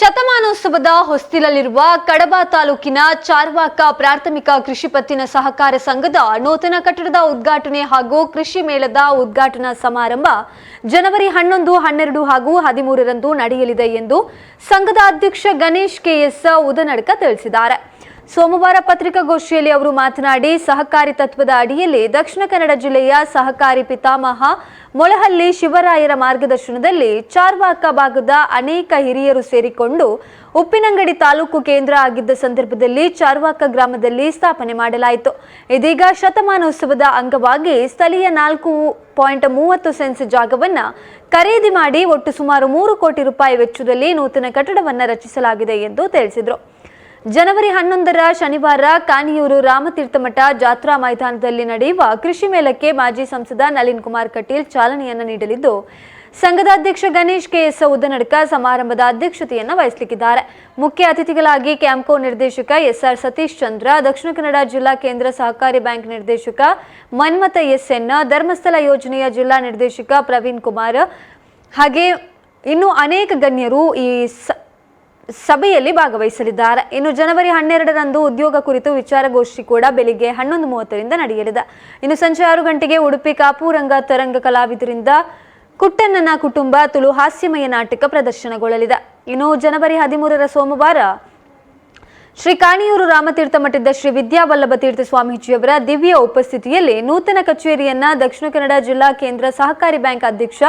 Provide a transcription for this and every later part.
ಶತಮಾನೋತ್ಸವದ ಹೊಸ್ತಿಲಲ್ಲಿರುವ ಕಡಬ ತಾಲೂಕಿನ ಚಾರ್ವಾಕ ಪ್ರಾಥಮಿಕ ಕೃಷಿ ಪತ್ತಿನ ಸಹಕಾರ ಸಂಘದ ನೂತನ ಕಟ್ಟಡದ ಉದ್ಘಾಟನೆ ಹಾಗೂ ಕೃಷಿ ಮೇಳದ ಉದ್ಘಾಟನಾ ಸಮಾರಂಭ ಜನವರಿ ಹನ್ನೊಂದು, ಹನ್ನೆರಡು ಹಾಗೂ ಹದಿಮೂರರಂದು ನಡೆಯಲಿದೆ ಎಂದು ಸಂಘದ ಅಧ್ಯಕ್ಷ ಗಣೇಶ್ ಕೆಎಸ್ ಉದನಡ್ಕ ತಿಳಿಸಿದ್ದಾರೆ. ಸೋಮವಾರ ಪತ್ರಿಕಾಗೋಷ್ಠಿಯಲ್ಲಿ ಅವರು ಮಾತನಾಡಿ, ಸಹಕಾರಿ ತತ್ವದ ಅಡಿಯಲ್ಲಿ ದಕ್ಷಿಣ ಕನ್ನಡ ಜಿಲ್ಲೆಯ ಸಹಕಾರಿ ಪಿತಾಮಹ ಮೊಳಹಳ್ಳಿ ಶಿವರಾಯರ ಮಾರ್ಗದರ್ಶನದಲ್ಲಿ ಚಾರ್ವಾಕ ಭಾಗದ ಅನೇಕ ಹಿರಿಯರು ಸೇರಿಕೊಂಡು ಉಪ್ಪಿನಂಗಡಿ ತಾಲೂಕು ಕೇಂದ್ರ ಆಗಿದ್ದ ಸಂದರ್ಭದಲ್ಲಿ ಚಾರ್ವಾಕ ಗ್ರಾಮದಲ್ಲಿ ಸ್ಥಾಪನೆ ಮಾಡಲಾಯಿತು. ಇದೀಗ ಶತಮಾನೋತ್ಸವದ ಅಂಗವಾಗಿ ಸ್ಥಳೀಯ ನಾಲ್ಕು ಪಾಯಿಂಟ್ ಮೂವತ್ತು ಸೆನ್ಸ್ ಜಾಗವನ್ನ ಖರೀದಿ ಮಾಡಿ ಒಟ್ಟು ಸುಮಾರು ಮೂರು ಕೋಟಿ ರೂಪಾಯಿ ವೆಚ್ಚದಲ್ಲಿ ನೂತನ ಕಟ್ಟಡವನ್ನು ರಚಿಸಲಾಗಿದೆ ಎಂದು ತಿಳಿಸಿದರು. ಜನವರಿ ಹನ್ನೊಂದರ ಶನಿವಾರ ಕಾನಿಯೂರು ರಾಮತೀರ್ಥಮಠ ಜಾತ್ರಾ ಮೈದಾನದಲ್ಲಿ ನಡೆಯುವ ಕೃಷಿ ಮೇಳಕ್ಕೆ ಮಾಜಿ ಸಂಸದ ನಳಿನ್ ಕುಮಾರ್ ಕಟೀಲ್ ಚಾಲನೆಯನ್ನು ನೀಡಲಿದ್ದು, ಸಂಘದ ಅಧ್ಯಕ್ಷ ಗಣೇಶ್ ಕೆಎಸ್ ಉದ್ದನಡ್ಕ ಸಮಾರಂಭದ ಅಧ್ಯಕ್ಷತೆಯನ್ನು ವಹಿಸಲಿದ್ದಾರೆ ಮುಖ್ಯ ಅತಿಥಿಗಳಾಗಿ ಕ್ಯಾಂಪ್ಕೋ ನಿರ್ದೇಶಕ ಎಸ್ಆರ್ ಸತೀಶ್ ಚಂದ್ರ, ದಕ್ಷಿಣ ಕನ್ನಡ ಜಿಲ್ಲಾ ಕೇಂದ್ರ ಸಹಕಾರಿ ಬ್ಯಾಂಕ್ ನಿರ್ದೇಶಕ ಮನ್ಮಥ ಎಸ್ಎನ್, ಧರ್ಮಸ್ಥಳ ಯೋಜನೆಯ ಜಿಲ್ಲಾ ನಿರ್ದೇಶಕ ಪ್ರವೀಣ್ ಕುಮಾರ್, ಹಾಗೆ ಇನ್ನು ಅನೇಕ ಗಣ್ಯರು ಈ ಸಭೆಯಲ್ಲಿ ಭಾಗವಹಿಸಲಿದ್ದಾರೆ. ಇನ್ನು ಜನವರಿ ಹನ್ನೆರಡರಂದು ಉದ್ಯೋಗ ಕುರಿತು ವಿಚಾರಗೋಷ್ಠಿ ಕೂಡ ಬೆಳಿಗ್ಗೆ ಹನ್ನೊಂದು ಮೂವತ್ತರಿಂದ ನಡೆಯಲಿದೆ. ಇನ್ನು ಸಂಜೆ ಆರು ಗಂಟೆಗೆ ಉಡುಪಿ ಕಾಪುರಂಗ ತರಂಗ ಕಲಾವಿದರಿಂದ ಕುಟ್ಟಣ್ಣನ ಕುಟುಂಬ ತುಳು ಹಾಸ್ಯಮಯ ನಾಟಕ ಪ್ರದರ್ಶನಗೊಳ್ಳಲಿದೆ. ಇನ್ನು ಜನವರಿ ಹದಿಮೂರರ ಸೋಮವಾರ ಶ್ರೀ ಕಾಣಿಯೂರು ರಾಮತೀರ್ಥ ಮಠದ ಶ್ರೀ ವಿದ್ಯಾವಲ್ಲಭ ತೀರ್ಥ ಸ್ವಾಮೀಜಿಯವರ ದಿವ್ಯ ಉಪಸ್ಥಿತಿಯಲ್ಲಿ ನೂತನ ಕಚೇರಿಯನ್ನ ದಕ್ಷಿಣ ಕನ್ನಡ ಜಿಲ್ಲಾ ಕೇಂದ್ರ ಸಹಕಾರಿ ಬ್ಯಾಂಕ್ ಅಧ್ಯಕ್ಷ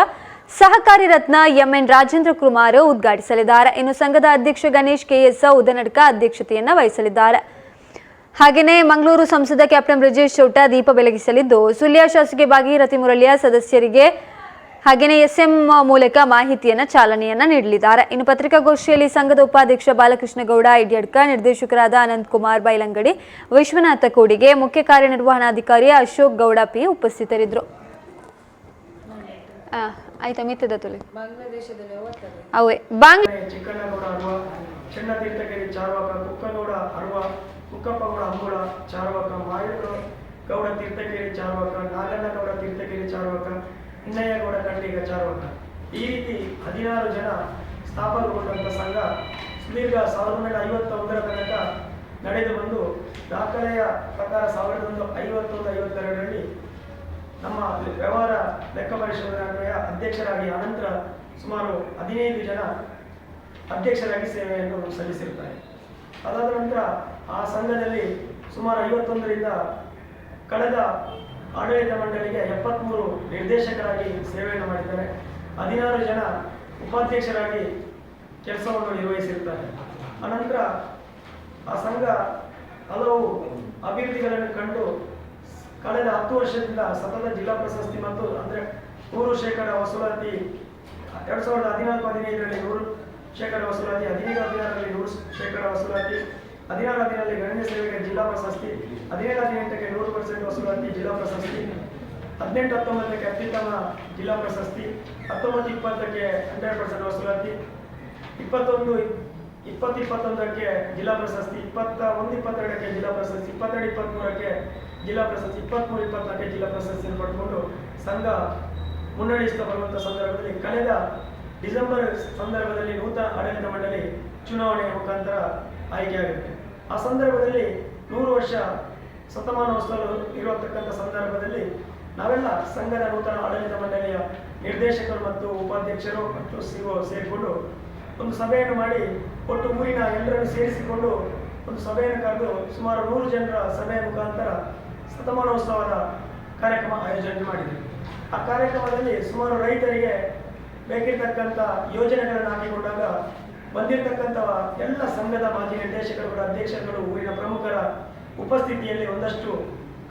ಸಹಕಾರಿ ರತ್ನ ಎಂಎನ್ ರಾಜೇಂದ್ರ ಕುಮಾರ್ ಉದ್ಘಾಟಿಸಲಿದ್ದಾರೆ. ಇನ್ನು ಸಂಘದ ಅಧ್ಯಕ್ಷ ಗಣೇಶ್ ಕೆಎಸ್ ಉದನಡ್ಕ ಅಧ್ಯಕ್ಷತೆಯನ್ನು ವಹಿಸಲಿದ್ದಾರೆ. ಹಾಗೆಯೇ ಮಂಗಳೂರು ಸಂಸದ ಕ್ಯಾಪ್ಟನ್ ಬ್ರಿಜೇಶ್ ಚೌಟ ದೀಪ ಬೆಳಗಿಸಲಿದ್ದು, ಸುಳ್ಯ ಶಾಸಕಿ ಭಾಗೀರಥಿ ಮುರಳಿಯ ಸದಸ್ಯರಿಗೆ ಹಾಗೆಯೇ ಎಸ್ಎಂ ಮೂಲಕ ಮಾಹಿತಿಯನ್ನ, ಚಾಲನೆಯನ್ನ ನೀಡಲಿದ್ದಾರೆ. ಇನ್ನು ಪತ್ರಿಕಾಗೋಷ್ಠಿಯಲ್ಲಿ ಸಂಘದ ಉಪಾಧ್ಯಕ್ಷ ಬಾಲಕೃಷ್ಣ ಗೌಡ ಐಡ್ಯಡ್ಕ, ನಿರ್ದೇಶಕರಾದ ಅನಂತ್ ಕುಮಾರ್ ಬೈಲಂಗಡಿ, ವಿಶ್ವನಾಥ ಕೋಡಿಗೆ ಮುಖ್ಯ ಕಾರ್ಯನಿರ್ವಹಣಾಧಿಕಾರಿ ಅಶೋಕ್ ಗೌಡ ಪಿ ಉಪಸ್ಥಿತರಿದ್ದರು. ಆಯ್ತಾ ಮಿತ್ತದ ತುಲೆ. ಅವೇ ಬಾಂಗ್ ಚಿಕ್ಕಣ್ಣಗೌಡ ಅರ್ವ ಚೆನ್ನತೀರ್ಥಗಿರಿ ಚಾರ್ವಾಕ ಕುಕ್ಕಗೌಡ ಅರ್ವ ಕುಕ್ಕಪ್ಪಗೌಡ ಅಂಬುಳ ಚಾರ್ವಾಕ ಮಾಯೂರ ಗೌಡ ತೀರ್ಥಗಿರಿ ಚಾರ್ವಾಕ ನಾಗಣ್ಣಗೌಡ ತೀರ್ಥಗಿರಿ ಚಾರ್ವಾಕ ಹಿನ್ನಯ್ಯಗೌಡ ಕಂಡಿಗ ಚಾರ್ವಾಕ. ಈ ರೀತಿ ಹದಿನಾರು ಜನ ಸ್ಥಾಪನೆಗೊಂಡಂಥ ಸಂಘ ಸುದೀರ್ಘ ಸಾವಿರದ ಒಂಬೈನೂರ ಐವತ್ತೊಂದರ ತನಕ ನಡೆದು ಬಂದು ದಾಖಲೆಯ ಪ್ರಕಾರ ಸಾವಿರದ ಒಂದು ಐವತ್ತೊಂದು ಐವತ್ತೆರಡರಲ್ಲಿ ನಮ್ಮ ವ್ಯವಹಾರ ಲೆಕ್ಕ ಪರಿಶೋಧನಾ ಅಧ್ಯಕ್ಷರಾಗಿ ಅನಂತರ ಸುಮಾರು ಹದಿನೈದು ಜನ ಅಧ್ಯಕ್ಷರಾಗಿ ಸೇವೆಯನ್ನು ಸಲ್ಲಿಸಿರುತ್ತಾರೆ. ಅದಾದ ನಂತರ ಆ ಸಂಘದಲ್ಲಿ ಸುಮಾರು ಐವತ್ತೊಂದರಿಂದ ಕಳೆದ ಆಡಳಿತ ಮಂಡಳಿಗೆ ಎಪ್ಪತ್ತ್ಮೂರು ನಿರ್ದೇಶಕರಾಗಿ ಸೇವೆಯನ್ನು ಮಾಡಿದ್ದಾರೆ. ಹದಿನಾರು ಜನ ಉಪಾಧ್ಯಕ್ಷರಾಗಿ ಕೆಲಸವನ್ನು ನಿರ್ವಹಿಸಿರುತ್ತಾರೆ. ಅನಂತರ ಆ ಸಂಘ ಹಲವು ಅಭಿವೃದ್ಧಿಗಳನ್ನು ಕಂಡು ಕಳೆದ ಹತ್ತು ವರ್ಷದಿಂದ ಸತತ ಜಿಲ್ಲಾ ಪ್ರಶಸ್ತಿ ಮತ್ತು ಅಂದರೆ ನೂರು ಶೇಕಡ ವಸೂಲಾತಿ, ಎರಡು ಸಾವಿರದ ಹದಿನಾಲ್ಕು ಹದಿನೈದರಲ್ಲಿ ನೂರು ಶೇಕಡ ವಸೂಲಾತಿ, ಹದಿನೈದು ಹದಿನಾರರಲ್ಲಿ ನೂರು ಶೇಕಡ ವಸೂಲಾತಿ, ಹದಿನಾರು ಹದಿನಲ್ಲಿ ಗಣ್ಯ ಸೇವೆಗೆ ಜಿಲ್ಲಾ ಪ್ರಶಸ್ತಿ, ಹದಿನೇಳು ಹದಿನೆಂಟಕ್ಕೆ ನೂರು ಪರ್ಸೆಂಟ್ ವಸೂಲಾತಿ ಜಿಲ್ಲಾ ಪ್ರಶಸ್ತಿ, ಹದಿನೆಂಟು ಹತ್ತೊಂಬತ್ತಕ್ಕೆ ಅತ್ಯುತ್ತಮ ಜಿಲ್ಲಾ ಪ್ರಶಸ್ತಿ, ಹತ್ತೊಂಬತ್ತು ಇಪ್ಪತ್ತಕ್ಕೆ ಹಂಡ್ರೆಡ್ ಪರ್ಸೆಂಟ್ ವಸೂಲಾತಿ, ಇಪ್ಪತ್ತೊಂದು, ಇಪ್ಪತ್ತು ಇಪ್ಪತ್ತೊಂದಕ್ಕೆ ಜಿಲ್ಲಾ ಪ್ರಶಸ್ತಿ, ಇಪ್ಪತ್ತ ಒಂದು ಇಪ್ಪತ್ತೆರಡಕ್ಕೆ ಜಿಲ್ಲಾ ಪ್ರಶಸ್ತಿ, ಇಪ್ಪತ್ತೆರಡು ಇಪ್ಪತ್ತ್ಮೂರಕ್ಕೆ ಜಿಲ್ಲಾ ಪ್ರಶಸ್ತಿ ಇಪ್ಪತ್ತ್ಮೂರು ಇಪ್ಪತ್ನಾಲ್ಕು ಜಿಲ್ಲಾ ಪ್ರಶಸ್ತಿಯನ್ನು ಪಡ್ಕೊಂಡು ಸಂಘ ಮುನ್ನಡೆಸ್ತಾ ಬರುವಂಥ ಸಂದರ್ಭದಲ್ಲಿ ಕಳೆದ ಡಿಸೆಂಬರ್ ಸಂದರ್ಭದಲ್ಲಿ ನೂತನ ಆಡಳಿತ ಮಂಡಳಿ ಚುನಾವಣೆಯ ಮುಖಾಂತರ ಆಯ್ಕೆಯಾಗುತ್ತೆ ಆ ಸಂದರ್ಭದಲ್ಲಿ ನೂರು ವರ್ಷ ಶತಮಾನೋತ್ಸವ ಇರತಕ್ಕಂಥ ಸಂದರ್ಭದಲ್ಲಿ ನಾವೆಲ್ಲ ಸಂಘದ ನೂತನ ಆಡಳಿತ ಮಂಡಳಿಯ ನಿರ್ದೇಶಕರು ಮತ್ತು ಉಪಾಧ್ಯಕ್ಷರು ಮತ್ತು ಸಿಒ ಸೇರಿಕೊಂಡು ಒಂದು ಸಭೆಯನ್ನು ಮಾಡಿ ಒಟ್ಟು ಊರಿನ ಎಲ್ಲರನ್ನು ಸೇರಿಸಿಕೊಂಡು ಒಂದು ಸಭೆಯನ್ನು ಕರೆದು ಸುಮಾರು ನೂರು ಜನರ ಸಭೆಯ ಮುಖಾಂತರ ಶತಮಾನೋತ್ಸವದ ಕಾರ್ಯಕ್ರಮ ಆಯೋಜನೆ ಮಾಡಿದೆ. ಆ ಕಾರ್ಯಕ್ರಮದಲ್ಲಿ ಸುಮಾರು ರೈತರಿಗೆ ಬೇಕಿರ್ತಕ್ಕಂಥ ಯೋಜನೆಗಳನ್ನು ಹಾಕಿಕೊಂಡಾಗ ಬಂದಿರತಕ್ಕಂಥ ಎಲ್ಲ ಸಂಘದ ಮಾಜಿ ನಿರ್ದೇಶಕರು ಅಧ್ಯಕ್ಷರುಗಳು, ಊರಿನ ಪ್ರಮುಖರ ಉಪಸ್ಥಿತಿಯಲ್ಲಿ ಒಂದಷ್ಟು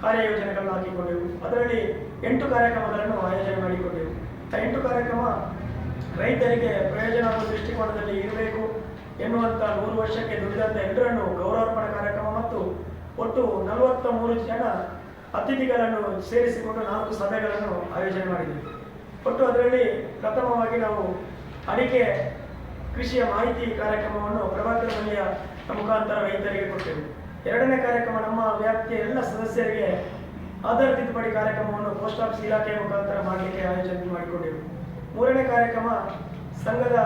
ಕಾರ್ಯಯೋಜನೆಗಳನ್ನು ಹಾಕಿಕೊಂಡೆವು. ಅದರಲ್ಲಿ ಎಂಟು ಕಾರ್ಯಕ್ರಮಗಳನ್ನು ಆಯೋಜನೆ ಮಾಡಿಕೊಂಡೆವು. ಆ ಎಂಟು ಕಾರ್ಯಕ್ರಮ ರೈತರಿಗೆ ಪ್ರಯೋಜನ ಆಗುವ ದೃಷ್ಟಿಕೋನದಲ್ಲಿ ಇರಬೇಕು ಎನ್ನುವಂಥ ನೂರು ವರ್ಷಕ್ಕೆ ದುಡಿದಂಥ ಎಲ್ಲರನ್ನು ಗೌರವಾರ್ಪಣ ಕಾರ್ಯಕ್ರಮ ಮತ್ತು ಒಟ್ಟು ನಲವತ್ತ ಮೂರು ಜನ ಅತಿಥಿಗಳನ್ನು ಸೇರಿಸಿಕೊಂಡು ನಾಲ್ಕು ಸಭೆಗಳನ್ನು ಆಯೋಜನೆ ಮಾಡಿದ್ದೀವಿ ಒಟ್ಟು ಅದರಲ್ಲಿ ಪ್ರಥಮವಾಗಿ ನಾವು ಅಡಿಕೆ ಕೃಷಿಯ ಮಾಹಿತಿ ಕಾರ್ಯಕ್ರಮವನ್ನು ಪ್ರಭಾಕರ ಮನೆಯ ಮುಖಾಂತರ ರೈತರಿಗೆ ಕೊಟ್ಟೆವು ಎರಡನೇ ಕಾರ್ಯಕ್ರಮ ನಮ್ಮ ವ್ಯಾಪ್ತಿಯ ಎಲ್ಲ ಸದಸ್ಯರಿಗೆ ಆಧಾರ್ ತಿದ್ದುಪಡಿ ಕಾರ್ಯಕ್ರಮವನ್ನು ಪೋಸ್ಟ್ ಆಫೀಸ್ ಇಲಾಖೆಯ ಮುಖಾಂತರ ಮಾಡಲಿಕ್ಕೆ ಆಯೋಜನೆ ಮಾಡಿಕೊಂಡೆವು ಮೂರನೇ ಕಾರ್ಯಕ್ರಮ ಸಂಘದ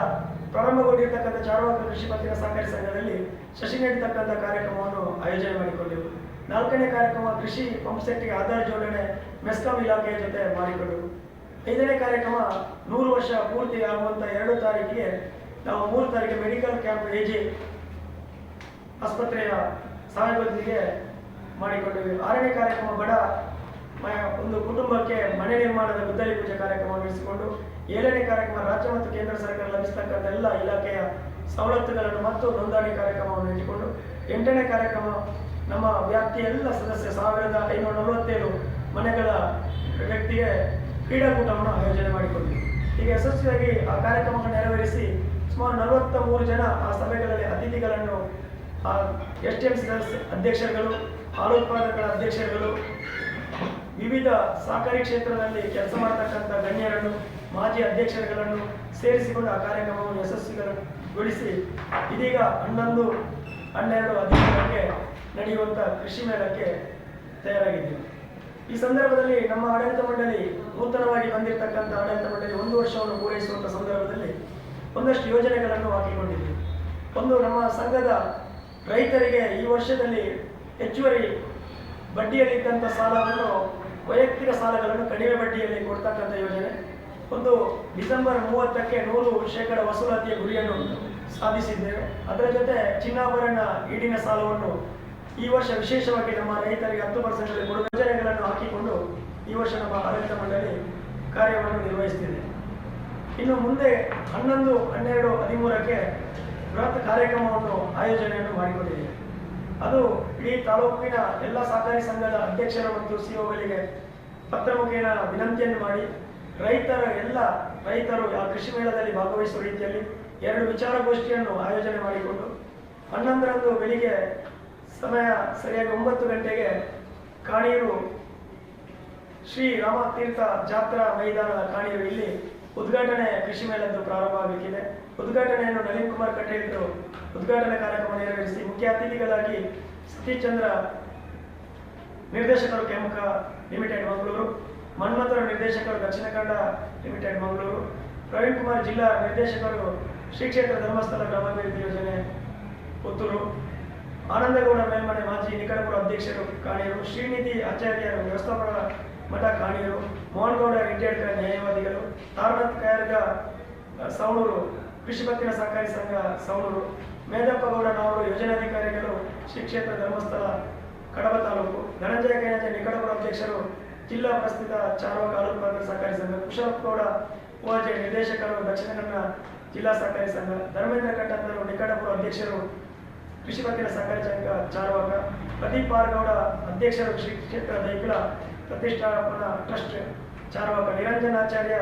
ಪ್ರಾರಂಭಗೊಂಡಿರ್ತಕ್ಕಂಥ ಚಾರ್ವಾಕ ಕೃಷಿ ಪತ್ತಿನ ಸಹಕಾರಿ ಸಂಘದಲ್ಲಿ ಶಶಿ ನೀಡತಕ್ಕಂಥ ಕಾರ್ಯಕ್ರಮವನ್ನು ಆಯೋಜನೆ ಮಾಡಿಕೊಂಡೆವು ನಾಲ್ಕನೇ ಕಾರ್ಯಕ್ರಮ ಕೃಷಿ ಪಂಪ್ಸೆಟ್ಗೆ ಆಧಾರ ಜೋಡಣೆ ಮೆಸ್ಕಾಂ ಇಲಾಖೆಯ ಜೊತೆ ಮಾಡಿಕೊಂಡೆವು ಐದನೇ ಕಾರ್ಯಕ್ರಮ ನೂರು ವರ್ಷ ಪೂರ್ತಿ ಆಗುವಂಥ ಎರಡು ತಾರೀಕಿಗೆ ನಾವು ಮೂರು ತಾರೀಕಿಗೆ ಮೆಡಿಕಲ್ ಕ್ಯಾಂಪ್ ಎಜಿ ಆಸ್ಪತ್ರೆಯ ಸಹಾಯದೊಂದಿಗೆ ಮಾಡಿಕೊಂಡಿವಿ. ಆರನೇ ಕಾರ್ಯಕ್ರಮ ಬಡ ಒಂದು ಕುಟುಂಬಕ್ಕೆ ಮನೆ ನಿರ್ಮಾಣದ ಗುದ್ದಲಿ ಪೂಜೆ ಕಾರ್ಯಕ್ರಮ ನಡೆಸಿಕೊಂಡು, ಏಳನೇ ಕಾರ್ಯಕ್ರಮ ರಾಜ್ಯ ಮತ್ತು ಕೇಂದ್ರ ಸರ್ಕಾರ ಲಭಿಸತಕ್ಕಂಥ ಎಲ್ಲ ಇಲಾಖೆಯ ಸವಲತ್ತುಗಳನ್ನು ಮತ್ತು ನೋಂದಣಿ ಕಾರ್ಯಕ್ರಮವನ್ನು ಇಟ್ಟುಕೊಂಡು, ಎಂಟನೇ ಕಾರ್ಯಕ್ರಮ ನಮ್ಮ ವ್ಯಾಪ್ತಿಯ ಎಲ್ಲ ಸದಸ್ಯ ಸಾವಿರದ ಐನೂರ ನಲವತ್ತೇಳು ಮನೆಗಳ ವ್ಯಕ್ತಿಗೆ ಕ್ರೀಡಾಕೂಟವನ್ನು ಆಯೋಜನೆ ಮಾಡಿಕೊಂಡಿದೆ ಈಗ ಯಶಸ್ವಿಯಾಗಿ ಆ ಕಾರ್ಯಕ್ರಮವನ್ನು ನೆರವೇರಿಸಿ ಸುಮಾರು ನಲವತ್ತ ಮೂರು ಜನ ಆ ಸಭೆಗಳಲ್ಲಿ ಅತಿಥಿಗಳನ್ನು ಎಸ್ ಟಿ ಎಂ ಅಧ್ಯಕ್ಷರುಗಳು ಹಾಲು ಉತ್ಪಾದಕರ ಅಧ್ಯಕ್ಷರುಗಳು, ವಿವಿಧ ಸಹಕಾರಿ ಕ್ಷೇತ್ರದಲ್ಲಿ ಕೆಲಸ ಮಾಡತಕ್ಕಂಥ ಗಣ್ಯರನ್ನು, ಮಾಜಿ ಅಧ್ಯಕ್ಷರುಗಳನ್ನು ಸೇರಿಸಿಕೊಂಡು ಆ ಕಾರ್ಯಕ್ರಮವನ್ನು ಯಶಸ್ವಿಗೊಳಿಸಿ, ಇದೀಗ ಹನ್ನೊಂದು, ಹನ್ನೆರಡು ಹದಿಮೂರಕ್ಕೆ ನಡೆಯುವಂಥ ಕೃಷಿ ಮೇಳಕ್ಕೆ ತಯಾರಾಗಿದ್ದೀವಿ. ಈ ಸಂದರ್ಭದಲ್ಲಿ ನಮ್ಮ ಆಡಳಿತ ಮಂಡಳಿ ನೂತನವಾಗಿ ಬಂದಿರತಕ್ಕಂಥ ಆಡಳಿತ ಮಂಡಳಿ ಒಂದು ವರ್ಷವನ್ನು ಪೂರೈಸುವಂಥ ಸಂದರ್ಭದಲ್ಲಿ ಒಂದಷ್ಟು ಯೋಜನೆಗಳನ್ನು ಹಾಕಿಕೊಂಡಿದ್ದೀವಿ ಒಂದು ನಮ್ಮ ಸಂಘದ ರೈತರಿಗೆ ಈ ವರ್ಷದಲ್ಲಿ ಹೆಚ್ಚುವರಿ ಬಡ್ಡಿಯಲ್ಲಿದ್ದಂಥ ಸಾಲವನ್ನು, ವೈಯಕ್ತಿಕ ಸಾಲಗಳನ್ನು ಕಡಿಮೆ ಬಡ್ಡಿಯಲ್ಲಿ ಕೊಡ್ತಕ್ಕಂಥ ಯೋಜನೆ. ಒಂದು ಡಿಸೆಂಬರ್ ಮೂವತ್ತಕ್ಕೆ ನೂರು ಶೇಕಡ ವಸೂಲಾತಿಯ ಗುರಿಯನ್ನು ಸಾಧಿಸಿದ್ದೇವೆ. ಅದರ ಜೊತೆ ಚಿನ್ನಾಭರಣ ಈಡಿನ ಸಾಲವನ್ನು ಈ ವರ್ಷ ವಿಶೇಷವಾಗಿ ನಮ್ಮ ರೈತರಿಗೆ ಹತ್ತು ಪರ್ಸೆಂಟ್ ಯೋಜನೆಗಳನ್ನು ಹಾಕಿಕೊಂಡು ಈ ವರ್ಷ ನಮ್ಮ ಆಡಳಿತ ಮಂಡಳಿ ಕಾರ್ಯವನ್ನು ನಿರ್ವಹಿಸ್ತಿದೆ. ಇನ್ನು ಮುಂದೆ ಹನ್ನೊಂದು, ಹನ್ನೆರಡು, ಹದಿಮೂರಕ್ಕೆ ಬೃಹತ್ ಕಾರ್ಯಕ್ರಮವನ್ನು ಆಯೋಜನೆಯನ್ನು ಮಾಡಿಕೊಂಡಿದೆ. ಅದು ಇಡೀ ತಾಲೂಕಿನ ಎಲ್ಲ ಸಹಕಾರಿ ಸಂಘದ ಅಧ್ಯಕ್ಷರು ಮತ್ತು ಸಿಒಗಳಿಗೆ ಪತ್ರ ಮುಖೇನ ವಿನಂತಿಯನ್ನು ಮಾಡಿ ರೈತರ ಎಲ್ಲ ರೈತರು ಆ ಕೃಷಿ ಮೇಳದಲ್ಲಿ ಭಾಗವಹಿಸುವ ರೀತಿಯಲ್ಲಿ ಎರಡು ವಿಚಾರಗೋಷ್ಠಿಯನ್ನು ಆಯೋಜನೆ ಮಾಡಿಕೊಂಡು ಹನ್ನೊಂದರಂದು ಬೆಳಿಗ್ಗೆ ಸಮಯ ಸರಿಯಾಗಿ ಒಂಬತ್ತು ಗಂಟೆಗೆ ಕಾಣಿಯರು ಶ್ರೀ ರಾಮತೀರ್ಥ ಜಾತ್ರಾ ಮೈದಾನದ ಕಾಣಿಯರು ಇಲ್ಲಿ ಉದ್ಘಾಟನೆ ಕೃಷಿ ಮೇಳದ್ದು ಪ್ರಾರಂಭ ಆಗಬೇಕಿದೆ ಉದ್ಘಾಟನೆಯನ್ನು ನಳಿನ್ ಕುಮಾರ್ ಕಟೀಲ್ರು ಉದ್ಘಾಟನಾ ಕಾರ್ಯಕ್ರಮ ನೆರವೇರಿಸಿ ಮುಖ್ಯ ಅತಿಥಿಗಳಾಗಿ ಸತೀಶ್ಚಂದ್ರ ನಿರ್ದೇಶಕರು ಕೆಮಕ ಲಿಮಿಟೆಡ್ ಮಂಗಳೂರು, ಮನ್ಮಥರ ನಿರ್ದೇಶಕರು ದಕ್ಷಿಣ ಕನ್ನಡ ಲಿಮಿಟೆಡ್ ಮಂಗಳೂರು, ಪ್ರವೀಣ್ ಕುಮಾರ್ ಜಿಲ್ಲಾ ನಿರ್ದೇಶಕರು ಶ್ರೀ ಕ್ಷೇತ್ರ ಧರ್ಮಸ್ಥಳ ಗ್ರಾಮಾಭಿವೃದ್ಧಿ ಯೋಜನೆ, ಪುತ್ತೂರು. ಆನಂದಗೌಡ ಮೇಲ್ಮನೆ ಮಾಜಿ ನಿಕಟಪುರ ಅಧ್ಯಕ್ಷರು, ಕಾಣಿಯರು, ಶ್ರೀನಿಧಿ ಆಚಾರ್ಯರು, ವ್ಯವಸ್ಥಾಪಕ ಮಠ ಕಾಣಿಯರು, ಮೋಹನ್ಗೌಡ ರಿಟೈರ್ಡ್ ನ್ಯಾಯವಾದಿಗಳು, ತಾರನಾಥ್ ಕಾಯರ್ಗ ಸೌಳೂರು ಕೃಷಿ ಪತ್ತಿನ ಸಹಕಾರಿ ಸಂಘ ಸವಣೂರು, ಮೇದಪ್ಪ ಗೌಡನವರು ಯೋಜನಾಧಿಕಾರಿಗಳು, ಶ್ರೀ ಕ್ಷೇತ್ರ ಧರ್ಮಸ್ಥಳ, ಕಡಬ ತಾಲೂಕು, ಧನಂಜಯ ಕೈನಂಜ ನಿಕಟಪುರ ಅಧ್ಯಕ್ಷರು, ಜಿಲ್ಲಾ ಪ್ರಸ್ತುತ ಚಾರೋ ಕಾಲೂಕು ಸಹಕಾರಿ ಸಂಘ, ಕುಶಲಪ್ಪ ಗೌಡ ನಿರ್ದೇಶಕರು, ದಕ್ಷಿಣ ಕನ್ನಡ ಜಿಲ್ಲಾ ಸಹಕಾರಿ ಸಂಘ, ಧರ್ಮೇಂದ್ರ ಕಟ್ಟಂದರು ನಿಕಟಪುರ ಅಧ್ಯಕ್ಷರು ಕೃಷಿ ಪತ್ತಿನ ಸಹಕಾರಿ ಸಂಘ ಚಾರ್ವಾಕ ಪ್ರದೀಪ್ ಪಾರ್ಗೌಡ ಅಧ್ಯಕ್ಷರು ಶ್ರೀ ಕ್ಷೇತ್ರ ದೈಕುಲ ಪ್ರತಿಷ್ಠಾಪನಾ ಟ್ರಸ್ಟ್ ಚಾರ್ವಾಕ ನಿರಂಜನಾಚಾರ್ಯ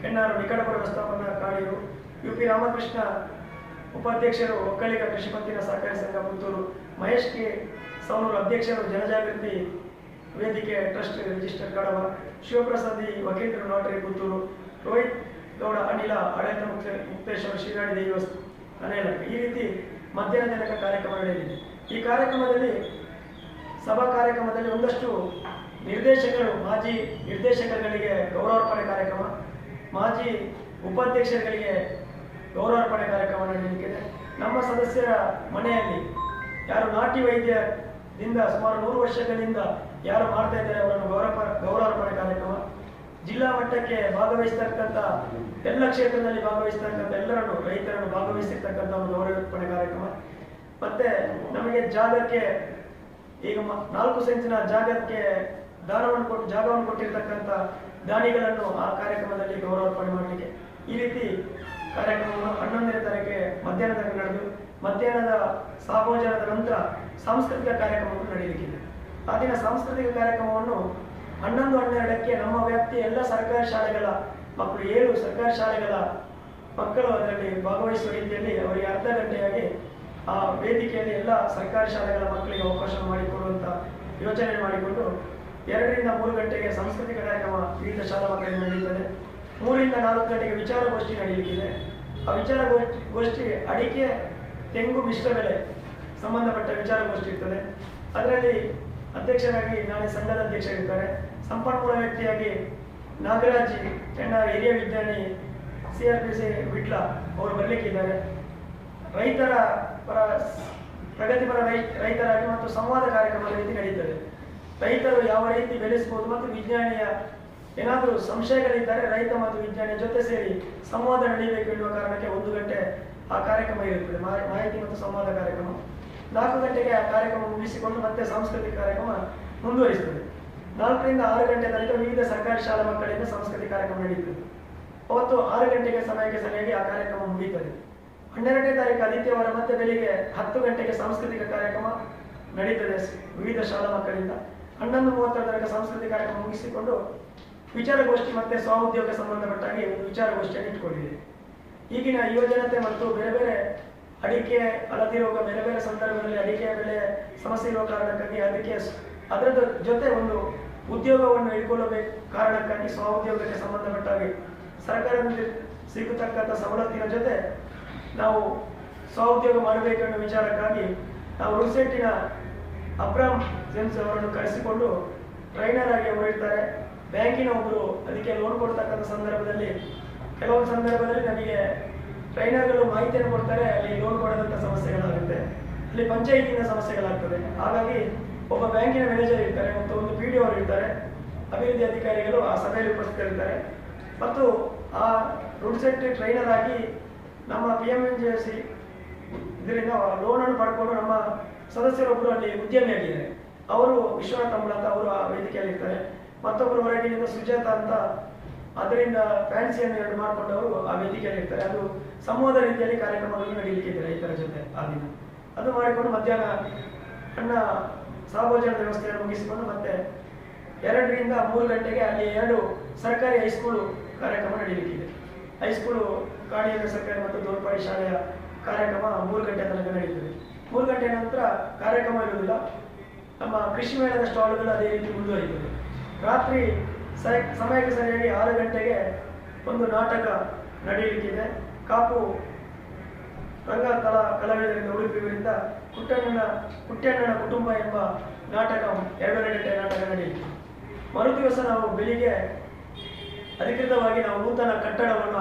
ಕೆಣ್ಣಾರು ನಿಕಟಪುರ ವ್ಯವಸ್ಥಾಪನಾ ಕಾಣಿರು ಯು ಪಿ ರಾಮಕೃಷ್ಣ ಉಪಾಧ್ಯಕ್ಷರು ಒಕ್ಕಲಿಗ ಕೃಷಿ ಪತ್ತಿನ ಸಹಕಾರಿ ಸಂಘ ಪುತ್ತೂರು ಮಹೇಶ್ ಕೆ ಸೌನೂರು ಅಧ್ಯಕ್ಷರು ಜನಜಾಗೃತಿ ವೇದಿಕೆ ಟ್ರಸ್ಟ್ ರಿಜಿಸ್ಟರ್ ಕಡವ ಶಿವಪ್ರಸಾದಿ ವಕೀಲರು ನೋಟರಿ ಪುತ್ತೂರು ರೋಹಿತ್ ಗೌಡ ಅನಿಲ ಆಡಳಿತ ಮುಕ್ತೇಶ್ವರ ಶ್ರೀರಾಣಿ ದೇವಸ್ಥಾನ ಈ ರೀತಿ ಮಧ್ಯಾಹ್ನ ತನಕ ಕಾರ್ಯಕ್ರಮ ನಡೆಯಲಿದೆ ಈ ಕಾರ್ಯಕ್ರಮದಲ್ಲಿ, ಸಭಾ ಕಾರ್ಯಕ್ರಮದಲ್ಲಿ ಒಂದಷ್ಟು ನಿರ್ದೇಶಕರು, ಮಾಜಿ ನಿರ್ದೇಶಕರುಗಳಿಗೆ ಗೌರವಾರ್ಪಣೆ ಕಾರ್ಯಕ್ರಮ, ಮಾಜಿ ಉಪಾಧ್ಯಕ್ಷರುಗಳಿಗೆ ಗೌರವಾರ್ಪಣೆ ಕಾರ್ಯಕ್ರಮ ನಡೆಯಲಿಕ್ಕಿದೆ. ನಮ್ಮ ಸದಸ್ಯರ ಮನೆಯಲ್ಲಿ ಯಾರು ನಾಟಿ ವೈದ್ಯದಿಂದ ಸುಮಾರು ನೂರು ವರ್ಷಗಳಿಂದ ಯಾರು ಮಾಡ್ತಾ ಇದ್ದಾರೆ ಅವರನ್ನು ಗೌರವ, ಗೌರವಾರ್ಪಣೆ ಕಾರ್ಯಕ್ರಮ. ಜಿಲ್ಲಾ ಮಟ್ಟಕ್ಕೆ ಭಾಗವಹಿಸ್ತಕ್ಕಂಥ ಎಲ್ಲ ಕ್ಷೇತ್ರದಲ್ಲಿ ಭಾಗವಹಿಸ್ತಕ್ಕಂಥ ಎಲ್ಲರನ್ನು, ರೈತರನ್ನು ಭಾಗವಹಿಸಿರ್ತಕ್ಕಂಥ ಒಂದು ಗೌರವಾರ್ಪಣೆ ಕಾರ್ಯಕ್ರಮ. ಮತ್ತೆ ನಮಗೆ ಜಾಗಕ್ಕೆ ಈಗ ನಾಲ್ಕು ಸೆಂಚಿನ ಜಾಗಕ್ಕೆ ದಾನವನ್ನು ಕೊಟ್ಟು, ಜಾಗವನ್ನು ಕೊಟ್ಟಿರ್ತಕ್ಕಂಥ ದಾನಿಗಳನ್ನು ಆ ಕಾರ್ಯಕ್ರಮದಲ್ಲಿ ಗೌರವಾರ್ಪಣೆ ಮಾಡಲಿಕ್ಕೆ ಈ ರೀತಿ ಕಾರ್ಯಕ್ರಮವನ್ನು ಹನ್ನೊಂದನೇ ತಾರೀಕಿಗೆ ಮಧ್ಯಾಹ್ನದಲ್ಲಿ ನಡೆದು, ಮಧ್ಯಾಹ್ನದ ಸಹಭೋಜನದ ನಂತರ ಸಾಂಸ್ಕೃತಿಕ ಕಾರ್ಯಕ್ರಮವನ್ನು ನಡೆಯಲಿಕ್ಕಿದೆ. ಆ ದಿನ ಸಾಂಸ್ಕೃತಿಕ ಕಾರ್ಯಕ್ರಮವನ್ನು ಹನ್ನೊಂದು, ಹನ್ನೆರಡಕ್ಕೆ ನಮ್ಮ ವ್ಯಾಪ್ತಿಯ ಎಲ್ಲ ಸರ್ಕಾರಿ ಶಾಲೆಗಳ ಮಕ್ಕಳು ಏಳು ಸರ್ಕಾರಿ ಶಾಲೆಗಳ ಮಕ್ಕಳು ಅದರಲ್ಲಿ ಭಾಗವಹಿಸುವ ರೀತಿಯಲ್ಲಿ ಅವರಿಗೆ ಅರ್ಧ ಗಂಟೆಯಾಗಿ ಆ ವೇದಿಕೆಯಲ್ಲಿ ಎಲ್ಲ ಸರ್ಕಾರಿ ಶಾಲೆಗಳ ಮಕ್ಕಳಿಗೆ ಅವಕಾಶ ಮಾಡಿಕೊಡುವಂತ ಯೋಚನೆ ಮಾಡಿಕೊಂಡು ಎರಡರಿಂದ ಮೂರು ಗಂಟೆಗೆ ಸಾಂಸ್ಕೃತಿಕ ಕಾರ್ಯಕ್ರಮ ವಿವಿಧ ಶಾಲಾ ಮಕ್ಕಳಿಗೆ ನಡೆಯುತ್ತದೆ. ಮೂರರಿಂದ ನಾಲ್ಕು ಗಂಟೆಗೆ ವಿಚಾರಗೋಷ್ಠಿ ನಡೆಯುತ್ತಿದೆ ಆ ವಿಚಾರಗೋಷ್ಠಿ ಗೋಷ್ಠಿ ಅಡಿಕೆ, ತೆಂಗು, ಮಿಶ್ರ ಬೆಲೆ ಸಂಬಂಧಪಟ್ಟ ವಿಚಾರಗೋಷ್ಠಿ ಇರ್ತದೆ. ಅದರಲ್ಲಿ ಅಧ್ಯಕ್ಷರಾಗಿ ನಾಳೆ ಸಂಘದ ಅಧ್ಯಕ್ಷರಿರ್ತಾರೆ. ಸಂಪನ್ಮೂಲ ವ್ಯಕ್ತಿಯಾಗಿ ನಾಗರಾಜ್ ಚೆನ್ನ ಹಿರಿಯ ವಿಜ್ಞಾನಿ C R P C Vittal ಅವರು ಬರಲಿಕ್ಕಿದ್ದಾರೆ. ರೈತರ ಪರ ಪ್ರಗತಿಪರ ರೈ, ರೈತರಾಗಿ ಮತ್ತು ಸಂವಾದ ಕಾರ್ಯಕ್ರಮದ ರೀತಿ ನಡೀತದೆ ರೈತರು ಯಾವ ರೀತಿ ಬೆಳೆಸಬಹುದು ಮತ್ತು ವಿಜ್ಞಾನಿಯ ಏನಾದರೂ ಸಂಶಯಗಳಿದ್ದರೆ ರೈತ ಮತ್ತು ವಿಜ್ಞಾನಿಯ ಜೊತೆ ಸೇರಿ ಸಂವಾದ ನಡೆಯಬೇಕು ಎನ್ನುವ ಕಾರಣಕ್ಕೆ ಒಂದು ಗಂಟೆ ಆ ಕಾರ್ಯಕ್ರಮ ಇರುತ್ತದೆ. ಮಾಹಿತಿ ಮತ್ತು ಸಂವಾದ ಕಾರ್ಯಕ್ರಮ. ನಾಲ್ಕು ಗಂಟೆಗೆ ಆ ಕಾರ್ಯಕ್ರಮ ಮುಗಿಸಿಕೊಂಡು ಮತ್ತೆ ಸಾಂಸ್ಕೃತಿಕ ಕಾರ್ಯಕ್ರಮ ಮುಂದುವರಿಸುತ್ತದೆ. ನಾಲ್ಕರಿಂದ ಆರು ಗಂಟೆ ತನಕ ವಿವಿಧ ಸರ್ಕಾರಿ ಶಾಲಾ ಮಕ್ಕಳಿಂದ ಸಾಂಸ್ಕೃತಿಕ ಕಾರ್ಯಕ್ರಮ ನಡೆಯಿತು ಅವತ್ತು ಆರು ಗಂಟೆಗೆ ಸಮಯಕ್ಕೆ ಸರಿಯಾಗಿ ಆ ಕಾರ್ಯಕ್ರಮ ಮುಗಿಯುತ್ತದೆ. ಹನ್ನೆರಡನೇ ತಾರೀಕು ಆದಿತ್ಯವಾರ ಮತ್ತೆ ಬೆಳಿಗ್ಗೆ ಹತ್ತು ಗಂಟೆಗೆ ಸಾಂಸ್ಕೃತಿಕ ಕಾರ್ಯಕ್ರಮ ನಡೀತದೆ ವಿವಿಧ ಶಾಲಾ ಮಕ್ಕಳಿಂದ. ಹನ್ನೊಂದು ಮೂವತ್ತರ ತನಕ ಸಾಂಸ್ಕೃತಿಕ ಕಾರ್ಯಕ್ರಮ ಮುಗಿಸಿಕೊಂಡು ವಿಚಾರಗೋಷ್ಠಿ ಮತ್ತೆ ಸ್ವಉದ್ಯೋಗ ಸಂಬಂಧಪಟ್ಟಾಗಿ ಒಂದು ವಿಚಾರಗೋಷ್ಠಿಯನ್ನು ಇಟ್ಕೊಂಡಿದೆ. ಈಗಿನ ಯುವಜನತೆ ಮತ್ತು ಬೇರೆ ಬೇರೆ ಅಡಿಕೆ, ಹಳದಿ ರೋಗ, ಬೇರೆ ಬೇರೆ ಸಂದರ್ಭದಲ್ಲಿ ಅಡಿಕೆ ಬೆಳೆ ಸಮಸ್ಯೆ ಇರುವ ಕಾರಣಕ್ಕಾಗಿ ಅದಕ್ಕೆ ಅದರ ಜೊತೆ ಒಂದು ಉದ್ಯೋಗವನ್ನು ಇಟ್ಕೊಳ್ಳಬೇಕು. ಕಾರಣಕ್ಕಾಗಿ ಸ್ವಉದ್ಯೋಗಕ್ಕೆ ಸಂಬಂಧಪಟ್ಟಾಗಿ ಸರ್ಕಾರದಿಂದ ಸಿಗತಕ್ಕಂಥ ಸವಲತ್ತಿನ ಜೊತೆ ನಾವು ಸ್ವಉದ್ಯೋಗ ಮಾಡಬೇಕೆಂಬ ವಿಚಾರಕ್ಕಾಗಿ ನಾವು ರುಸೆಟ್ಟಿನ ಅಬ್ರಾಮ್ ಜೆಮ್ಸ್ ಅವರನ್ನು ಕರೆಸಿಕೊಂಡು ಟ್ರೈನರ್ ಆಗಿ ಅವರು ಇರ್ತಾರೆ. ಬ್ಯಾಂಕಿನ ಒಬ್ಬರು ಅದಕ್ಕೆ ಲೋನ್ ಕೊಡ್ತಕ್ಕಂಥ ಸಂದರ್ಭದಲ್ಲಿ, ಕೆಲವೊಂದು ಸಂದರ್ಭದಲ್ಲಿ ನಮಗೆ ಟ್ರೈನರ್ಗಳು ಮಾಹಿತಿಯನ್ನು ಕೊಡ್ತಾರೆ, ಅಲ್ಲಿ ಲೋನ್ ಕೊಡದಂಥ ಸಮಸ್ಯೆಗಳಾಗುತ್ತೆ. ಅಲ್ಲಿ ಪಂಚಾಯಿತಿಯಿಂದ ಸಮಸ್ಯೆಗಳಾಗ್ತದೆ. ಹಾಗಾಗಿ ಒಬ್ಬ ಬ್ಯಾಂಕಿನ ಮ್ಯಾನೇಜರ್ ಇರ್ತಾರೆ ಮತ್ತು ಒಂದು ಪಿ ಡಿ ಅವರು ಇರ್ತಾರೆ. ಅಭಿವೃದ್ಧಿ ಅಧಿಕಾರಿಗಳು ಆ ಸಭೆಯಲ್ಲಿ ಉಪಸ್ಥಿತರಿರ್ತಾರೆ. ಮತ್ತು ಆ ರೂಟ್ ಸೆಟ್ ಟ್ರೈನರ್ ಆಗಿ ನಮ್ಮ P M N J C ಇದರಿಂದ ಲೋನನ್ನು ಪಡ್ಕೊಂಡು ನಮ್ಮ ಸದಸ್ಯರೊಬ್ಬರು ಅಲ್ಲಿ ಉದ್ಯಮಿಯಾಗಿದ್ದಾರೆ ಅವರು ವಿಶ್ವನಾಥ್ ಅಂತ ಅವರು ಆ ವೇದಿಕೆಯಲ್ಲಿ ಇರ್ತಾರೆ. ಮತ್ತೊಬ್ಬರು ಹೊರಗಿನಿಂದ ಸುಜಾತ ಅಂತ ಅದರಿಂದ ಫ್ಯಾನ್ಸಿಯನ್ನು ಎರಡು ಮಾಡಿಕೊಂಡವರು ಆ ವೇದಿಕೆಯಲ್ಲಿ ಇರ್ತಾರೆ. ಅದು ಸಂವಾದ ರೀತಿಯಲ್ಲಿ ಕಾರ್ಯಕ್ರಮಗಳನ್ನು ನಡೀಲಿಕ್ಕೆ ಇದ್ದಾರೆ ರೈತರ ಜೊತೆ ಆ ದಿನ. ಅದು ಮಾಡಿಕೊಂಡು ಮಧ್ಯಾಹ್ನ ಅನ್ನ ಸಹಭೋಜನದ ವ್ಯವಸ್ಥೆಯನ್ನು ಮುಗಿಸಿಕೊಂಡು ಮತ್ತೆ ಎರಡರಿಂದ ಮೂರು ಗಂಟೆಗೆ ಅಲ್ಲಿ ಎರಡು ಸರ್ಕಾರಿ ಹೈಸ್ಕೂಲು ಕಾರ್ಯಕ್ರಮ ನಡೆಯಲಿದೆ ಹೈಸ್ಕೂಲು ಕಾಡಿಯಲ್ಲಿ ಸರ್ಕಾರಿ ಮತ್ತು ದೋರ್ಪಾಡಿ ಶಾಲೆಯ ಕಾರ್ಯಕ್ರಮ ಮೂರು ಗಂಟೆ ತನಕ ನಡೆಯುತ್ತದೆ ಮೂರು ಗಂಟೆ ನಂತರ ಕಾರ್ಯಕ್ರಮ ಇರುವುದಿಲ್ಲ. ನಮ್ಮ ಕೃಷಿ ಮೇಳದ ಸ್ಟಾಲ್ಗಳು ಅದೇ ರೀತಿ ಮುಂದುವರಿಯುತ್ತದೆ ರಾತ್ರಿ ಸಮಯಕ್ಕೆ ಸರಿಯಾಗಿ ಆರು ಗಂಟೆಗೆ ಒಂದು ನಾಟಕ ನಡೆಯಲಿಕ್ಕಿದೆ ಕಾಪು ರಂಗ ಕಲಾ, ಕಲಾವಿದರಿಂದ ಉಡುಪಿಯವರಿಂದ ಕುಟ್ಟಣ್ಣನ ಪುಟ್ಟಣ್ಣನ ಕುಟುಂಬ ಎಂಬ ನಾಟಕ ಎರಡನೇ ಗಂಟೆ ನಾಟಕ ನಡೆಯಿತು ಮರುದಿವಸ ನಾವು ಬೆಳಿಗ್ಗೆ ಅಧಿಕೃತವಾಗಿ ನಾವು ನೂತನ ಕಟ್ಟಡವನ್ನು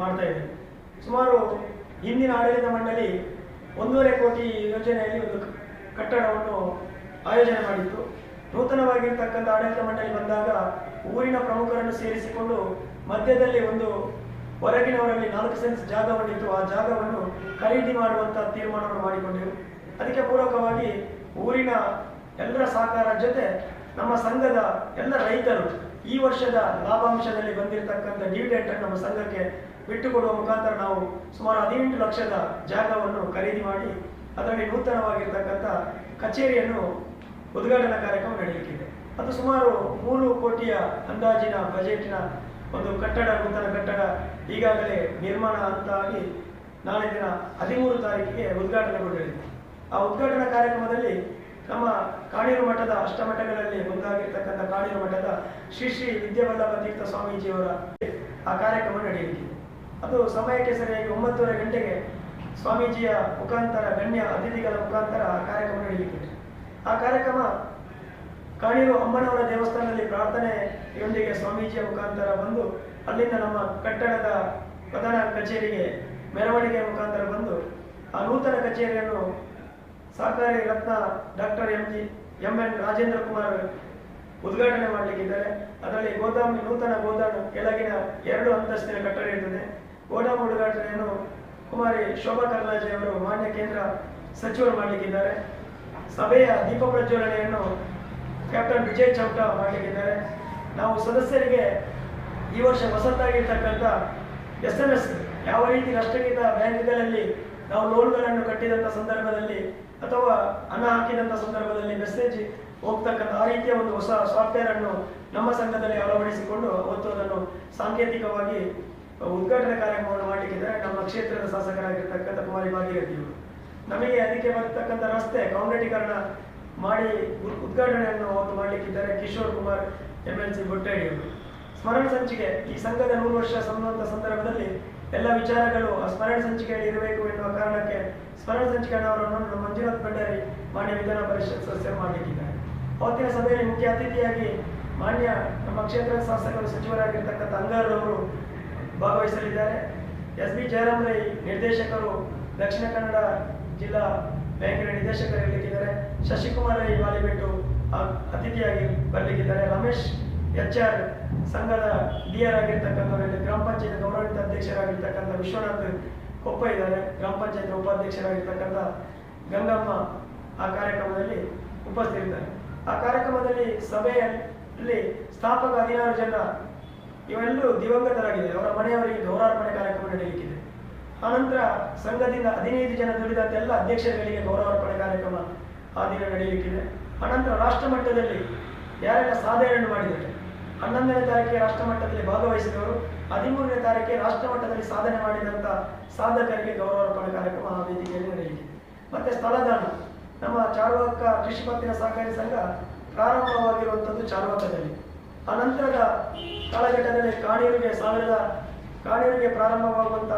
ಮಾಡ್ತಾ ಇದ್ದೇವೆ ಸುಮಾರು ಹಿಂದಿನ ಆಡಳಿತ ಮಂಡಳಿ ಒಂದೂವರೆ ಕೋಟಿ ಯೋಜನೆಯಲ್ಲಿ ಒಂದು ಕಟ್ಟಡವನ್ನು ಆಯೋಜನೆ ಮಾಡಿತ್ತು. ನೂತನವಾಗಿರ್ತಕ್ಕಂಥ ಆಡಳಿತ ಮಂಡಳಿ ಬಂದಾಗ ಊರಿನ ಪ್ರಮುಖರನ್ನು ಸೇರಿಸಿಕೊಂಡು ಮಧ್ಯದಲ್ಲಿ ಒಂದು ಹೊರಗಿನವರಲ್ಲಿ ನಾಲ್ಕು ಸೆನ್ಸ್ ಜಾಗವನ್ನಿತ್ತು ಆ ಜಾಗವನ್ನು ಖರೀದಿ ಮಾಡುವಂತ ತೀರ್ಮಾನವನ್ನು ಮಾಡಿಕೊಂಡೆವು. ಅದಕ್ಕೆ ಪೂರಕವಾಗಿ ಊರಿನ ಎಲ್ಲರ ಸಹಕಾರ ಜೊತೆ ನಮ್ಮ ಸಂಘದ ಎಲ್ಲ ರೈತರು ಈ ವರ್ಷದ ಲಾಭಾಂಶದಲ್ಲಿ ಬಂದಿರತಕ್ಕಂಥ ಡಿವಿಡೆಂಟ್ ನಮ್ಮ ಸಂಘಕ್ಕೆ ಬಿಟ್ಟುಕೊಡುವ ಮುಖಾಂತರ ನಾವು ಸುಮಾರು ಹದಿನೆಂಟು ಲಕ್ಷದ ಜಾಗವನ್ನು ಖರೀದಿ ಮಾಡಿ ಅದರಲ್ಲಿ ನೂತನವಾಗಿರ್ತಕ್ಕಂಥ ಕಚೇರಿಯನ್ನು ಉದ್ಘಾಟನಾ ಕಾರ್ಯಕ್ರಮ ನಡೆಯುತ್ತಿದೆ ಅದು ಸುಮಾರು ಮೂರು ಕೋಟಿಯ ಅಂದಾಜಿನ ಬಜೆಟ್ನ ಒಂದು ಕಟ್ಟಡ, ನೂತನ ಕಟ್ಟಡ ಈಗಾಗಲೇ ನಿರ್ಮಾಣ ಹಂತ ಆಗಿ ನಾಳೆ ದಿನ ಹದಿಮೂರು ತಾರೀಕಿಗೆ ಉದ್ಘಾಟನೆಗೊಳ್ಳಲಿದೆ ಆ ಉದ್ಘಾಟನಾ ಕಾರ್ಯಕ್ರಮದಲ್ಲಿ ನಮ್ಮ ಕಾಣೀರು ಮಠದ ಅಷ್ಟಮಠಗಳಲ್ಲಿ ಒಂದಾಗಿರ್ತಕ್ಕಂಥ ಕಾಣೀರು ಮಠದ ಶ್ರೀ ಶ್ರೀ ವಿದ್ಯಾವಲ್ಲಭ ತೀರ್ಥ ಸ್ವಾಮೀಜಿಯವರ ಆ ಕಾರ್ಯಕ್ರಮ ನಡೆಯಲಿದೆ ಅದು ಸಮಯಕ್ಕೆ ಸರಿಯಾಗಿ ಒಂಬತ್ತುವರೆ ಗಂಟೆಗೆ ಸ್ವಾಮೀಜಿಯ ಮುಖಾಂತರ, ಗಣ್ಯ ಅತಿಥಿಗಳ ಮುಖಾಂತರ ಆ ಕಾರ್ಯಕ್ರಮ ನಡೆಯಲಿದೆ ಆ ಕಾರ್ಯಕ್ರಮ ಕಾಣೀರು ಅಮ್ಮನವರ ದೇವಸ್ಥಾನದಲ್ಲಿ ಪ್ರಾರ್ಥನೆಯೊಂದಿಗೆ ಸ್ವಾಮೀಜಿಯ ಮುಖಾಂತರ ಬಂದು ಅಲ್ಲಿಂದ ನಮ್ಮ ಕಟ್ಟಡದ ಪ್ರಧಾನ ಕಚೇರಿಗೆ, ಮೆರವಣಿಗೆಯ ಮುಖಾಂತರ ಬಂದು ಆ ನೂತನ ಕಚೇರಿಯನ್ನು ಸಹಕಾರಿ ರತ್ನ doctor M G, M N Rajendra Kumar ಉದ್ಘಾಟನೆ ಮಾಡಲಿಕ್ಕಿದ್ದಾರೆ. ಅದರಲ್ಲಿ ಗೋದಾಮಿ, ನೂತನ ಗೋದಾಮು, ಕೆಳಗಿನ ಎರಡು ಅಂತಸ್ತಿನ ಕಟ್ಟಡ ಇರ್ತದೆ. ಗೋದಾಮು ಉದ್ಘಾಟನೆಯನ್ನು ಕುಮಾರಿ ಶೋಭಾ ಕರ್ಲಾಜೆ ಅವರು ಮಾನ್ಯ ಕೇಂದ್ರ ಸಚಿವರು ಮಾಡಲಿಕ್ಕಿದ್ದಾರೆ. ಸಭೆಯ ದೀಪ ಪ್ರಜ್ವಲನೆಯನ್ನು ಕ್ಯಾಪ್ಟನ್ ವಿಜಯ್ ಚೌಟ ಮಾಡಲಿಕ್ಕಿದ್ದಾರೆ. ನಾವು ಸದಸ್ಯರಿಗೆ ಈ ವರ್ಷ ಹೊಸತಾಗಿರ್ತಕ್ಕಂಥ ಎಸ್ ಎಂ ಎಸ್ ಯಾವ ರೀತಿ ರಾಷ್ಟ್ರಗೀತ ಬ್ಯಾಂಕ್ಗಳಲ್ಲಿ ನಾವು ಲೋನ್ಗಳನ್ನು ಕಟ್ಟಿದಂಥ ಸಂದರ್ಭದಲ್ಲಿ ಅಥವಾ ಹಣ ಹಾಕಿದಂಥ ಸಂದರ್ಭದಲ್ಲಿ ಮೆಸೇಜ್ ಹೋಗ್ತಕ್ಕಂಥ ಆ ರೀತಿಯ ಒಂದು ಹೊಸ ಸಾಫ್ಟ್ವೇರ್ ಅನ್ನು ನಮ್ಮ ಸಂಘದಲ್ಲಿ ಅಳವಡಿಸಿಕೊಂಡು ಅವತ್ತು ಅದನ್ನು ಸಾಂಕೇತಿಕವಾಗಿ ಉದ್ಘಾಟನೆ ಕಾರ್ಯಕ್ರಮವನ್ನು ಮಾಡಲಿಕ್ಕಿದ್ದಾರೆ ನಮ್ಮ ಕ್ಷೇತ್ರದ ಶಾಸಕರಾಗಿರ್ತಕ್ಕಂಥ ಕುಮಾರಿ ಭಾಗೀರಥಿಯವರು ನಮಗೆ ಅದಕ್ಕೆ ಬರ್ತಕ್ಕಂಥ ರಸ್ತೆ ಕಾಂಕ್ರೀಟೀಕರಣ ಮಾಡಿ ಉದ್- ಉದ್ಘಾಟನೆಯನ್ನು ಅವತ್ತು ಮಾಡಲಿಕ್ಕಿದ್ದಾರೆ Kishore Kumar M L C ಅವರು. ಸ್ಮರಣ ಸಂಚಿಕೆ, ಈ ಸಂಘದ ನೂರು ವರ್ಷ ಸಂಬಂಧ ಸಂದರ್ಭದಲ್ಲಿ ಎಲ್ಲ ವಿಚಾರಗಳು ಆ ಸ್ಮರಣ ಸಂಚಿಕೆಯಲ್ಲಿ ಇರಬೇಕು ಎನ್ನುವ ಕಾರಣಕ್ಕೆ ಸ್ಮರಣ ಸಂಚಿಕೆ ಅವರನ್ನು ನಮ್ಮ ಮಂಜುನಾಥ್ ಭಂಡಾರಿ ಮಾನ್ಯ ವಿಧಾನ ಪರಿಷತ್ ಸದಸ್ಯರು ಮಾಡಲಿಕ್ಕಿದ್ದಾರೆ ಅವತ್ತಿನ ಸಭೆಯಲ್ಲಿ ಮುಖ್ಯ ಅತಿಥಿಯಾಗಿ ಮಾನ್ಯ ನಮ್ಮ ಕ್ಷೇತ್ರದ ಶಾಸಕರು ಸಚಿವರಾಗಿರ್ತಕ್ಕಂಥ ಅಂಗಾರವರು ಭಾಗವಹಿಸಲಿದ್ದಾರೆ. ಎಸ್ ಬಿ ಜಯರಾಮ್ ರೈ ನಿರ್ದೇಶಕರು ದಕ್ಷಿಣ ಕನ್ನಡ ಜಿಲ್ಲಾ ಬ್ಯಾಂಕಿನ ನಿರ್ದೇಶಕರು ಇರಲಿಕ್ಕಿದ್ದಾರೆ ಶಶಿಕುಮಾರ್ ರೈ ವಾಲಿಬೆಟ್ಟು ಅತಿಥಿಯಾಗಿ ಬರಲಿಕ್ಕಿದ್ದಾರೆ. ರಮೇಶ್ ಎಚ್ ಆರ್ ಸಂಘದ ಡಿ ಆರ್ ಗ್ರಾಮ ಪಂಚಾಯತ್ ಗೌರವಿತ ಅಧ್ಯಕ್ಷರಾಗಿರ್ತಕ್ಕಂಥ ವಿಶ್ವನಾಥ್ ಕೊಪ್ಪ ಇದ್ದಾರೆ. ಗ್ರಾಮ ಪಂಚಾಯತ್ ಉಪಾಧ್ಯಕ್ಷರಾಗಿರ್ತಕ್ಕಂಥ ಗಂಗಮ್ಮ ಆ ಕಾರ್ಯಕ್ರಮದಲ್ಲಿ ಉಪಸ್ಥಿತರಿದ್ದಾರೆ. ಆ ಕಾರ್ಯಕ್ರಮದಲ್ಲಿ ಸಭೆಯಲ್ಲಿ ಸ್ಥಾಪಕ ಹದಿನಾರು ಜನ ಇವೆಲ್ಲರೂ ದಿವಂಗತರಾಗಿದೆ ಅವರ ಮನೆಯವರಿಗೆ ಗೌರವಾರ್ಪಣೆ ಕಾರ್ಯಕ್ರಮ ನಡೆಯಲಿಕ್ಕಿದೆ. ಆನಂತರ ಸಂಘದಿಂದ ಹದಿನೈದು ಜನ ದುಡಿದಂತೆಲ್ಲ ಅಧ್ಯಕ್ಷರುಗಳಿಗೆ ಗೌರವಾರ್ಪಣೆ ಕಾರ್ಯಕ್ರಮ ಆ ದಿನ ನಡೆಯಲಿಕ್ಕಿದೆ. ಅನಂತರ ರಾಷ್ಟ್ರ ಮಟ್ಟದಲ್ಲಿ ಯಾರೆಲ್ಲ ಸಾಧನೆಯನ್ನು ಮಾಡಿದ್ದಾರೆ? ಹನ್ನೊಂದನೇ ತಾರೀಕಿಗೆ ರಾಷ್ಟ್ರ ಮಟ್ಟದಲ್ಲಿ ಭಾಗವಹಿಸಿದವರು, ಹದಿಮೂರನೇ ತಾರೀಕಿಗೆ ರಾಷ್ಟ್ರ ಮಟ್ಟದಲ್ಲಿ ಸಾಧನೆ ಮಾಡಿದಂಥ ಸಾಧಕರಿಗೆ ಗೌರವಾರ್ಪಣೆ ಕಾರ್ಯಕ್ರಮ ಆ ವೇದಿಕೆಯಲ್ಲಿ ನಡೆಯಿತು ಮತ್ತೆ ಸ್ಥಳದಾನ. ನಮ್ಮ ಚಾರ್ವಾಕ ಕೃಷಿ ಪತ್ತಿನ ಸಹಕಾರಿ ಸಂಘ ಪ್ರಾರಂಭವಾಗಿರುವಂಥದ್ದು ಚಾರ್ವಾಕದಲ್ಲಿ ಆ ನಂತರದ ಕಾಲಘಟ್ಟದಲ್ಲಿ ಕಾಣೀರಿಗೆ ಸಾವಿರದ ಕಾಣೀರಿಗೆ ಪ್ರಾರಂಭವಾಗುವಂಥ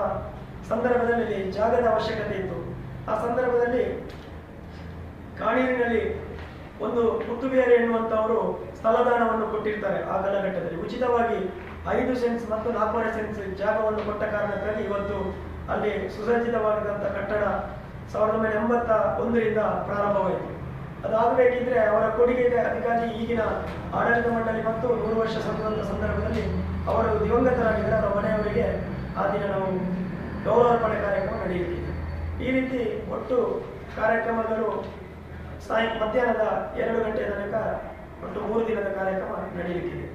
ಸಂದರ್ಭದಲ್ಲಿ ಜಾಗದ ಅವಶ್ಯಕತೆ ಇತ್ತು. ಆ ಸಂದರ್ಭದಲ್ಲಿ ಕಾಣೀರಿನಲ್ಲಿ ಒಂದು ಮುತ್ತುಬೇರೆ ಎನ್ನುವಂಥವರು ಸ್ಥಳದಾನವನ್ನು ಕೊಟ್ಟಿರ್ತಾರೆ ಆ ಕಾಲಘಟ್ಟದಲ್ಲಿ. ಉಚಿತವಾಗಿ ಐದು ಸೆನ್ಸ್ ಮತ್ತು ನಾಲ್ಕೂವರೆ ಸೆನ್ಸ್ ಜಾಗವನ್ನು ಕೊಟ್ಟ ಕಾರಣಕ್ಕಾಗಿ ಇವತ್ತು ಅಲ್ಲಿ ಸುಸಜ್ಜಿತವಾಗಿದ್ದಂಥ ಕಟ್ಟಡ ಸಾವಿರದ ಒಂಬೈನೂರ ಎಂಬತ್ತ ಒಂದರಿಂದ ಪ್ರಾರಂಭವಾಯಿತು. ಅದಾಗಬೇಕಿದ್ರೆ ಅವರ ಕೊಡುಗೆ ಇದೆ. ಅದಕ್ಕಾಗಿ ಈಗಿನ ಆಡಳಿತ ಮಂಡಳಿ ಮತ್ತು ನೂರು ವರ್ಷ ಸಂಬಂಧ ಸಂದರ್ಭದಲ್ಲಿ ಅವರು ದಿವಂಗತರಾಗಿದ್ದರೆ. ಅವರ ಮನೆಯವರಿಗೆ ಆ ದಿನ ನಾವು ಗೌರವಾರ್ಪಣೆ ಕಾರ್ಯಕ್ರಮ ನಡೆಯುತ್ತಿದೆ. ಈ ರೀತಿ ಒಟ್ಟು ಕಾರ್ಯಕ್ರಮಗಳು ಸಾಯಂ ಮಧ್ಯಾಹ್ನದ ಎರಡು ಗಂಟೆಯ ತನಕ ಒಟ್ಟು ಮೂರು ದಿನದ ಕಾರ್ಯಕ್ರಮ ನಡೆಯಲಿಕ್ಕಿದೆ.